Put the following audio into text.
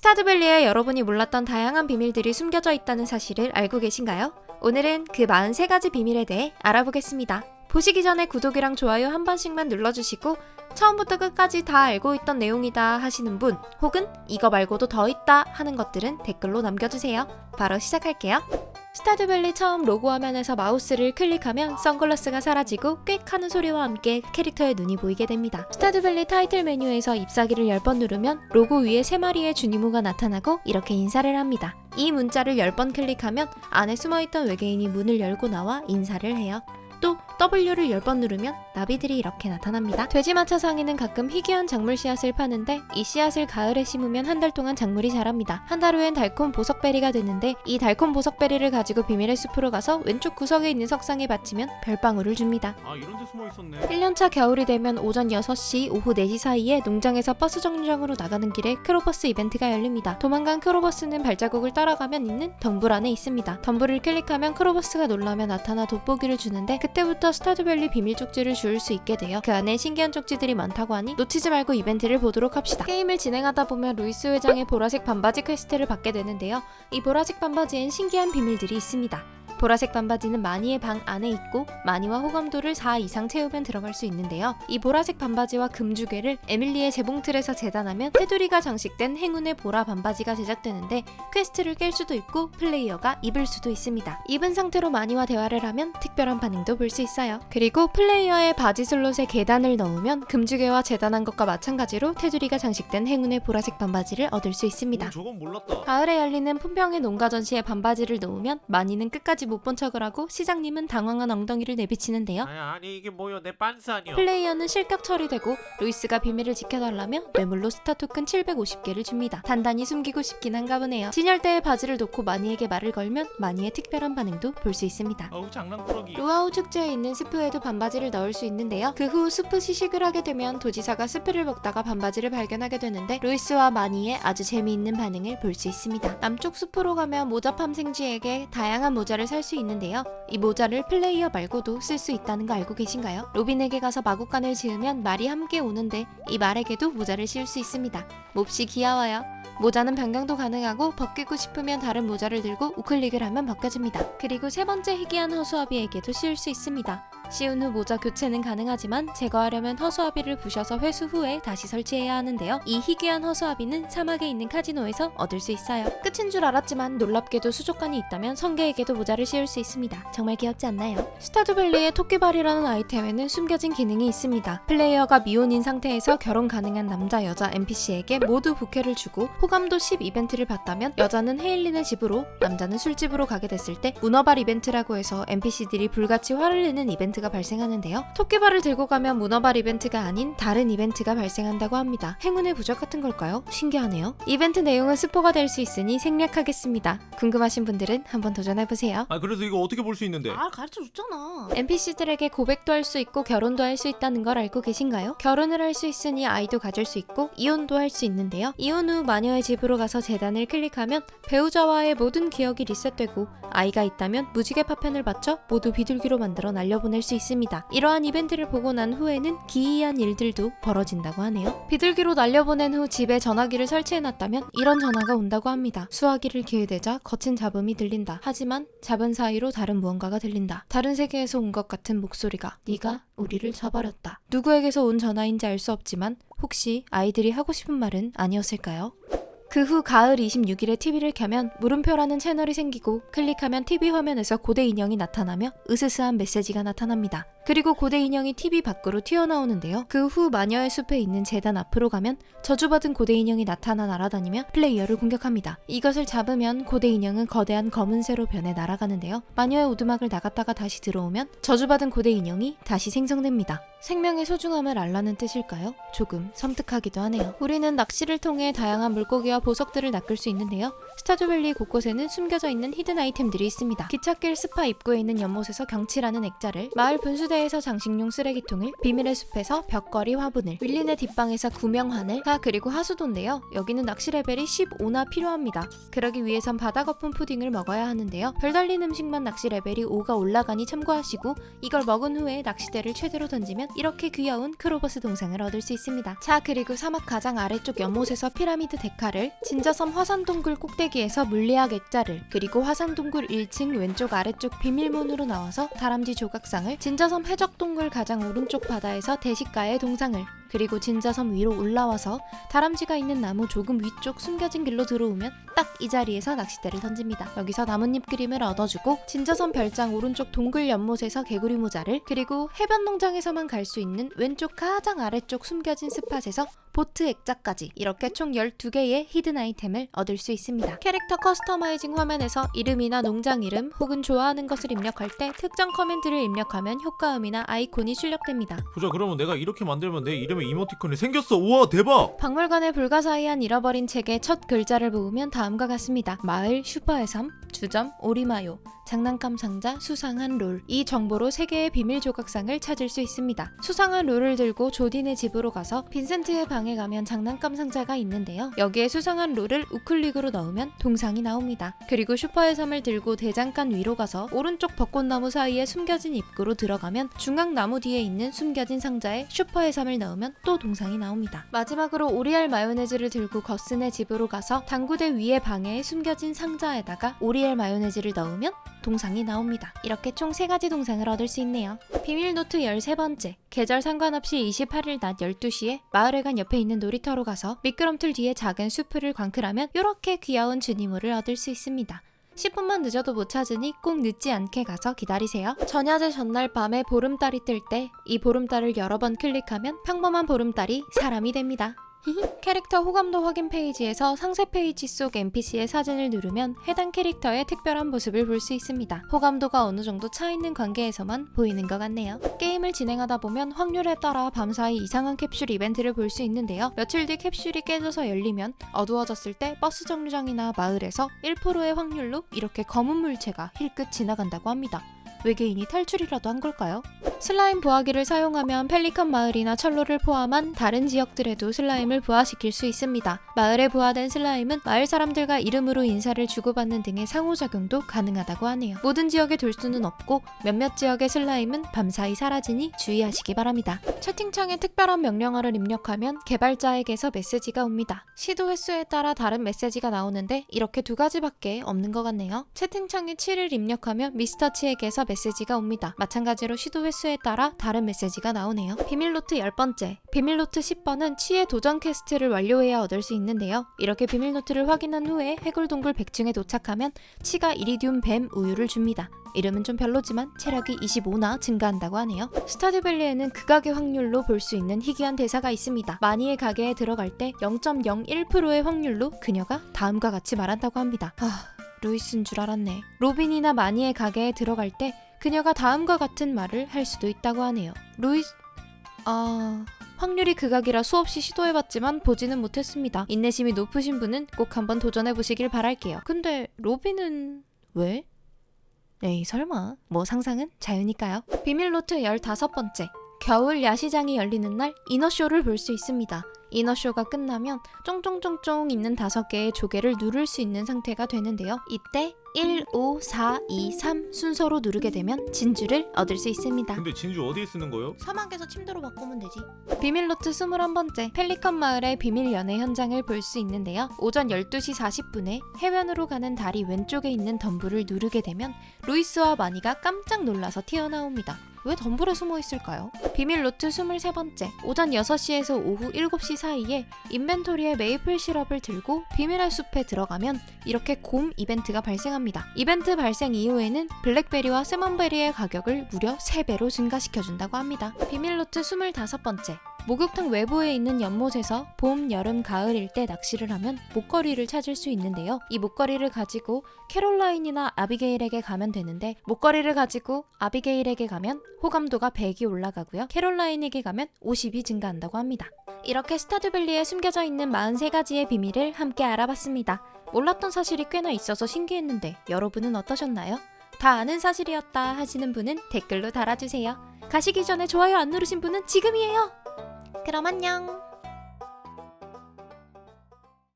스타드밸리에 여러분이 몰랐던 다양한 비밀들이 숨겨져 있다는 사실을 알고 계신가요? 오늘은 그 43가지 비밀에 대해 알아보겠습니다. 보시기 전에 구독이랑 좋아요 한 번씩만 눌러주시고 처음부터 끝까지 다 알고 있던 내용이다 하시는 분 혹은 이거 말고도 더 있다 하는 것들은 댓글로 남겨주세요. 바로 시작할게요. 스타드밸리 처음 로고 화면에서 마우스를 클릭하면 선글라스가 사라지고 꽥 하는 소리와 함께 캐릭터의 눈이 보이게 됩니다. 스타드밸리 타이틀 메뉴에서 ip사기를 10번 누르면 로고 위에 3마리의 주니모가 나타나고 이렇게 인사를 합니다. 이 문자를 10번 클릭하면 안에 숨어있던 외계인이 문을 열고 나와 인사를 해요. 또 W를 10번 누르면 나비들이 이렇게 나타납니다. 돼지마차 상인은 가끔 희귀한 작물 씨앗을 파는데 이 씨앗을 가을에 심으면 한 달 동안 작물이 자랍니다. 한 달 후엔 달콤 보석베리가 되는데 이 달콤 보석베리를 가지고 비밀의 숲으로 가서 왼쪽 구석에 있는 석상에 받치면 별방울을 줍니다. 아 이런 데 숨어 있었네. 1년차 겨울이 되면 오전 6시, 오후 4시 사이에 농장에서 버스 정류장으로 나가는 길에 크로버스 이벤트가 열립니다. 도망간 크로버스는 발자국을 따라가면 있는 덤불 안에 있습니다. 덤불을 클릭하면 크로버스가 놀라며 나타나 돋보기를 주는데 그 때부터 스타드밸리 비밀 쪽지를 줄수 있게 돼요. 그 안에 신기한 쪽지들이 많다고 하니 놓치지 말고 이벤트를 보도록 합시다. 게임을 진행하다 보면 루이스 회장의 보라색 반바지 퀘스트를 받게 되는데요. 이 보라색 반바지엔 신기한 비밀들이 있습니다. 보라색 반바지는 마니의 방 안에 있고 마니와 호감도를 4 이상 채우면 들어갈 수 있는데요. 이 보라색 반바지와 금주개를 에밀리의 재봉틀에서 재단하면 테두리가 장식된 행운의 보라 반바지가 제작되는데 퀘스트를 깰 수도 있고 플레이어가 입을 수도 있습니다. 입은 상태로 마니와 대화를 하면 특별한 반응도 볼 수 있어요. 그리고 플레이어의 바지 슬롯에 계단을 넣으면 금주개와 재단한 것과 마찬가지로 테두리가 장식된 행운의 보라색 반바지를 얻을 수 있습니다. 오, 저건 몰랐다. 가을에 열리는 품평의 농가 전시에 반바지를 놓으면 마니는 끝까지 못 본 척을 하고 시장님은 당황한 엉덩이를 내비치는데요. 아니 아니 이게 뭐요? 내 빤스 아니야. 플레이어는 실격 처리되고 루이스가 비밀을 지켜달라며 뇌물로 스타 토큰 750개를 줍니다. 단단히 숨기고 싶긴 한가 보네요. 진열대에 바지를 놓고 마니에게 말을 걸면 마니의 특별한 반응도 볼 수 있습니다. 어우 장난꾸러기. 루아우 축제에 있는 스프에도 반바지를 넣을 수 있는데요. 그 후 스프 시식을 하게 되면 도지사가 스프를 먹다가 반바지를 발견하게 되는데 루이스와 마니의 아주 재미있는 반응을 볼 수 있습니다. 남쪽 숲으로 가면 모자 팜 생쥐에게 다양한 모자를 살수 있는데요. 이 모자를 플레이어 말고도 쓸 수 있다는 거 알고 계신가요? 로빈에게 가서 마구간을 지으면 말이 함께 오는데 이 말에게도 모자를 씌울 수 있습니다. 몹시 귀여워요. 모자는 변경도 가능하고 벗기고 싶으면 다른 모자를 들고 우클릭을 하면 벗겨집니다. 그리고 세 번째 희귀한 허수아비에게도 씌울 수 있습니다. 씌운 후 모자 교체는 가능하지만 제거하려면 허수아비를 부셔서 회수 후에 다시 설치해야 하는데요. 이 희귀한 허수아비는 사막에 있는 카지노에서 얻을 수 있어요. 끝인 줄 알았지만 놀랍게도 수족관이 있다면 성게에게도 모자를 씌울 수 있습니다. 정말 귀엽지 않나요? 스타드밸리의 토끼발이라는 아이템에는 숨겨진 기능이 있습니다. 플레이어가 미혼인 상태에서 결혼 가능한 남자 여자 NPC에게 모두 부케를 주고 호감도 10 이벤트를 받다면 여자는 헤일린의 집으로 남자는 술집으로 가게 됐을 때 문어발 이벤트라고 해서 NPC들이 불같이 화를 내는 이벤트 가 발생하는데요. 토끼발을 들고 가면 문어발 이벤트가 아닌 다른 이벤트가 발생한다고 합니다. 행운의 부적 같은 걸까요? 신기하네요. 이벤트 내용은 스포가 될 수 있으니 생략하겠습니다. 궁금하신 분들은 한번 도전해보세요. 아 그래서 이거 어떻게 볼 수 있는데? 아 가르쳐 줬잖아. NPC들에게 고백도 할 수 있고 결혼도 할 수 있다는 걸 알고 계신가요? 결혼을 할 수 있으니 아이도 가질 수 있고 이혼도 할 수 있는데요. 이혼 후 마녀의 집으로 가서 재단을 클릭하면 배우자와의 모든 기억이 리셋되고 아이가 있다면 무지개 파편을 받쳐 모두 비둘기로 만들어 날려보낼 수 있습니다. 이러한 이벤트를 보고 난 후에는 기이한 일들도 벌어진다고 하네요. 비둘기로 날려보낸 후 집에 전화기를 설치해놨다면 이런 전화가 온다고 합니다. 수화기를 기회되자 거친 잡음이 들린다. 하지만 잡은 사이로 다른 무언가가 들린다. 다른 세계에서 온 것 같은 목소리가 네가 우리를 저버렸다. 누구에게서 온 전화인지 알 수 없지만 혹시 아이들이 하고 싶은 말은 아니었을까요? 그 후 가을 26일에 TV를 켜면 물음표라는 채널이 생기고 클릭하면 TV 화면에서 고대 인형이 나타나며 으스스한 메시지가 나타납니다. 그리고 고대 인형이 TV 밖으로 튀어나오는데요. 그 후 마녀의 숲에 있는 재단 앞으로 가면 저주받은 고대 인형이 나타나 날아다니며 플레이어를 공격합니다. 이것을 잡으면 고대 인형은 거대한 검은 새로 변해 날아가는데요. 마녀의 오두막을 나갔다가 다시 들어오면 저주받은 고대 인형이 다시 생성됩니다. 생명의 소중함을 알라는 뜻일까요? 조금 섬뜩하기도 하네요. 우리는 낚시를 통해 다양한 물고기와 보석들을 낚을 수 있는데요. 스타드밸리 곳곳에는 숨겨져 있는 히든 아이템들이 있습니다. 기찻길 스파 입구에 있는 연못에서 경치라는 액자를 마을 분수대 분수대에서 장식용 쓰레기통을, 비밀의 숲에서 벽걸이 화분을, 윌린의 뒷방에서 구명환을, 아 그리고 하수도인데요. 여기는 낚시 레벨이 15나 필요합니다. 그러기 위해선 바다 거품 푸딩을 먹어야 하는데요. 별 달린 음식만 낚시 레벨이 5가 올라가니 참고하시고 이걸 먹은 후에 낚시대를 최대로 던지면 이렇게 귀여운 크로버스 동상을 얻을 수 있습니다. 자 그리고 사막 가장 아래쪽 연못에서 피라미드 데카를 진저섬 화산동굴 꼭대기 에서 물리학 액자를 그리고 화산동굴 1층 왼쪽 아래쪽 비밀문으로 나와서 다람쥐 조각상을 진저섬 해적동굴 가장 오른쪽 바다에서 대식가의 동상을 그리고 진저섬 위로 올라와서 다람쥐가 있는 나무 조금 위쪽 숨겨진 길로 들어오면 딱 이 자리에서 낚싯대를 던집니다. 여기서 나뭇잎 그림을 얻어주고 진저섬 별장 오른쪽 동굴 연못에서 개구리 모자를 그리고 해변 농장에서만 갈 수 있는 왼쪽 가장 아래쪽 숨겨진 스팟에서 보트 액자까지 이렇게 총 12개의 히든 아이템을 얻을 수 있습니다. 캐릭터 커스터마이징 화면에서 이름이나 농장 이름 혹은 좋아하는 것을 입력할 때 특정 커맨드를 입력하면 효과음이나 아이콘이 출력됩니다. 보자 그러면 내가 이렇게 만들면 내 이름 에 이모티콘이 생겼어. 우와 대박. 박물관의 불가사의한 잃어버린 책의 첫 글자를 모으면 다음과 같습니다. 마을, 슈퍼의 섬, 주점, 오리마요, 장난감 상자, 수상한 롤. 이 정보로 세 개의 비밀 조각상을 찾을 수 있습니다. 수상한 롤을 들고 조딘의 집으로 가서 빈센트의 방에 가면 장난감 상자가 있는데요. 여기에 수상한 롤을 우클릭으로 넣으면 동상이 나옵니다. 그리고 슈퍼의 섬을 들고 대장간 위로 가서 오른쪽 벚꽃나무 사이에 숨겨진 입구로 들어가면 중앙 나무 뒤에 있는 숨겨진 상자에 슈퍼의 섬을 넣으면 또 동상이 나옵니다. 마지막으로 오리알 마요네즈를 들고 거슨의 집으로 가서 당구대 위의 방에 숨겨진 상자에다가 오리알 마요네즈를 넣으면 동상이 나옵니다. 이렇게 총 3가지 동상을 얻을 수 있네요. 비밀 노트 13번째. 계절 상관없이 28일 낮 12시에 마을회관 옆에 있는 놀이터로 가서 미끄럼틀 뒤에 작은 수프를 광클하면 이렇게 귀여운 주니모를 얻을 수 있습니다. 10분만 늦어도 못 찾으니 꼭 늦지 않게 가서 기다리세요. 전야제 전날 밤에 보름달이 뜰 때 이 보름달을 여러 번 클릭하면 평범한 보름달이 사람이 됩니다. 캐릭터 호감도 확인 페이지에서 상세 페이지 속 NPC의 사진을 누르면 해당 캐릭터의 특별한 모습을 볼 수 있습니다. 호감도가 어느 정도 차 있는 관계에서만 보이는 것 같네요. 게임을 진행하다 보면 확률에 따라 밤사이 이상한 캡슐 이벤트를 볼 수 있는데요. 며칠 뒤 캡슐이 깨져서 열리면 어두워졌을 때 버스 정류장이나 마을에서 1%의 확률로 이렇게 검은 물체가 힐끗 지나간다고 합니다. 외계인이 탈출이라도 한 걸까요? 슬라임 부화기를 사용하면 펠리컨 마을이나 철로를 포함한 다른 지역들에도 슬라임을 부화시킬 수 있습니다. 마을에 부화된 슬라임은 마을 사람들과 이름으로 인사를 주고받는 등의 상호작용도 가능하다고 하네요. 모든 지역에 둘 수는 없고 몇몇 지역의 슬라임은 밤사이 사라지니 주의하시기 바랍니다. 채팅창에 특별한 명령어를 입력하면 개발자에게서 메시지가 옵니다. 시도 횟수에 따라 다른 메시지가 나오는데 이렇게 두 가지밖에 없는 것 같네요. 채팅창에 7을 입력하면 미스터치에게서 메시지가 옵니다. 마찬가지로 시도 횟수에 따라 다른 메시지가 나오네요. 비밀노트 10번째. 비밀노트 10번은 치의 도전 퀘스트를 완료해야 얻을 수 있는데요. 이렇게 비밀노트를 확인한 후에 해골동굴 100층에 도착하면 치가 이리듐 뱀 우유를 줍니다. 이름은 좀 별로지만 체력이 25나 증가한다고 하네요. 스타듀밸리에는 극악의 확률로 볼 수 있는 희귀한 대사가 있습니다. 마니의 가게에 들어갈 때 0.01%의 확률로 그녀가 다음과 같이 말한다고 합니다. 아, 루이스인 줄 알았네. 로빈이나 마니의 가게에 들어갈 때 그녀가 다음과 같은 말을 할 수도 있다고 하네요. 루이스 아 확률이 극악이라 수없이 시도해봤지만 보지는 못했습니다. 인내심이 높으신 분은 꼭 한번 도전해보시길 바랄게요. 근데 로빈은 왜? 에이 설마 뭐 상상은 자유니까요. 비밀노트 15번째 겨울 야시장이 열리는 날 이너쇼를 볼 수 있습니다. 이너쇼가 끝나면 쫑쫑쫑쫑 있는 다섯 개의 조개를 누를 수 있는 상태가 되는데요. 이때 1, 5, 4, 2, 3 순서로 누르게 되면 진주를 얻을 수 있습니다. 근데 진주 어디에 쓰는 거요? 사막에서 침대로 바꾸면 되지. 비밀노트 21번째 펠리컨 마을의 비밀 연애 현장을 볼 수 있는데요. 오전 12시 40분에 해변으로 가는 다리 왼쪽에 있는 덤불을 누르게 되면 루이스와 마니가 깜짝 놀라서 튀어나옵니다. 왜 덤불에 숨어 있을까요? 비밀 노트 23번째. 오전 6시에서 오후 7시 사이에 인벤토리에 메이플 시럽을 들고 비밀의 숲에 들어가면 이렇게 곰 이벤트가 발생합니다. 이벤트 발생 이후에는 블랙베리와 세먼베리의 가격을 무려 3배로 증가시켜준다고 합니다. 비밀 노트 25번째. 목욕탕 외부에 있는 연못에서 봄, 여름, 가을일 때 낚시를 하면 목걸이를 찾을 수 있는데요. 이 목걸이를 가지고 캐롤라인이나 아비게일에게 가면 되는데 목걸이를 가지고 아비게일에게 가면 호감도가 100이 올라가고요. 캐롤라인에게 가면 50이 증가한다고 합니다. 이렇게 스타듀밸리에 숨겨져 있는 43가지의 비밀을 함께 알아봤습니다. 몰랐던 사실이 꽤나 있어서 신기했는데 여러분은 어떠셨나요? 다 아는 사실이었다 하시는 분은 댓글로 달아주세요. 가시기 전에 좋아요 안 누르신 분은 지금이에요. 그럼 안녕.